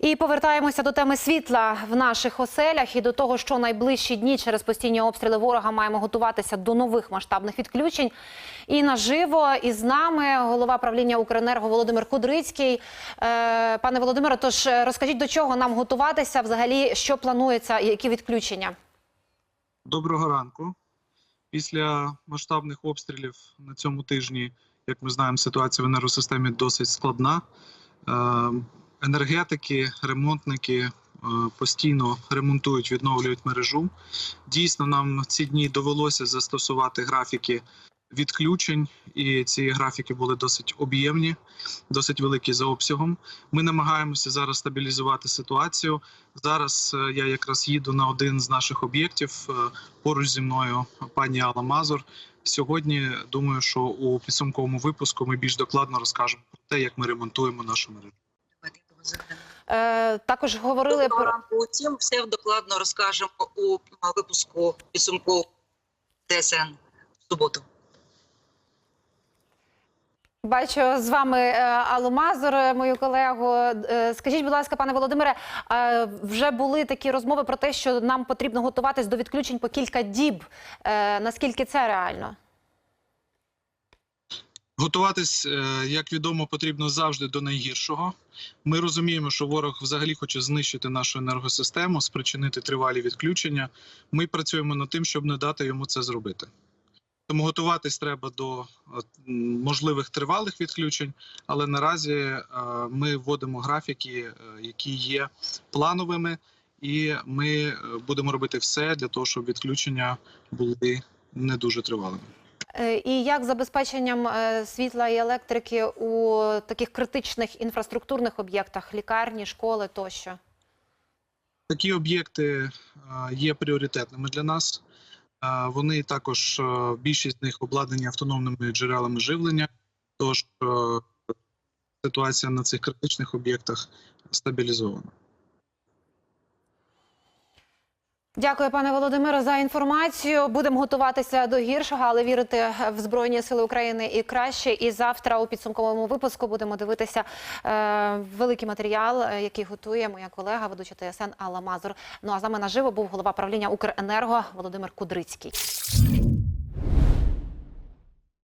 І повертаємося до теми світла в наших оселях і до того, що найближчі дні через постійні обстріли ворога маємо готуватися до нових масштабних відключень. І наживо із нами голова правління Укренерго Володимир Кудрицький. Е, пане Володимире, тож е, розкажіть, до чого нам готуватися, взагалі, що планується, і які відключення? Доброго ранку. Після масштабних обстрілів на цьому тижні, як ми знаємо, ситуація в енергосистемі досить складна. Енергетики, ремонтники е, постійно ремонтують, відновлюють мережу. Дійсно, нам ці дні довелося застосувати графіки відключень, і ці графіки були досить об'ємні, досить великі за обсягом. Ми намагаємося зараз стабілізувати ситуацію. Зараз е, я якраз їду на один з наших об'єктів. е, Поруч зі мною пані Алла Мазур. Сьогодні думаю, що у підсумковому випуску ми більш докладно розкажемо про те, як ми ремонтуємо нашу мережу. Е, також говорили Доброго про. Утім, все докладно розкажемо у випуску підсумку ТСН в суботу. Бачу з вами е, Аллу Мазур, е, мою колегу. Скажіть, будь ласка, пане Володимире, вже були такі розмови про те, що нам потрібно готуватись до відключень по кілька діб. Наскільки це реально? Готуватись, е, як відомо, потрібно завжди до найгіршого. Ми розуміємо, що ворог взагалі хоче знищити нашу енергосистему, спричинити тривалі відключення. Ми працюємо над тим, щоб не дати йому це зробити. Тому готуватись треба до е, можливих тривалих відключень, але наразі е, ми вводимо графіки, які є плановими, і ми будемо робити все для того, щоб відключення були не дуже тривалими. Е, І як забезпеченням е, світла і електрики у таких критичних інфраструктурних об'єктах, лікарні, школи тощо? Такі об'єкти е, є пріоритетними для нас. Вони також більшість з них обладнані автономними джерелами живлення. Тож ситуація на цих критичних об'єктах стабілізована. Дякую, пане Володимире, за інформацію. Будемо готуватися до гіршого, але вірити в Збройні Сили України і краще. І завтра у підсумковому випуску будемо дивитися е, великий матеріал, е, який готує моя колега, ведуча ТСН Алла Мазур. Ну а з нами наживо був голова правління Укренерго Володимир Кудрицький.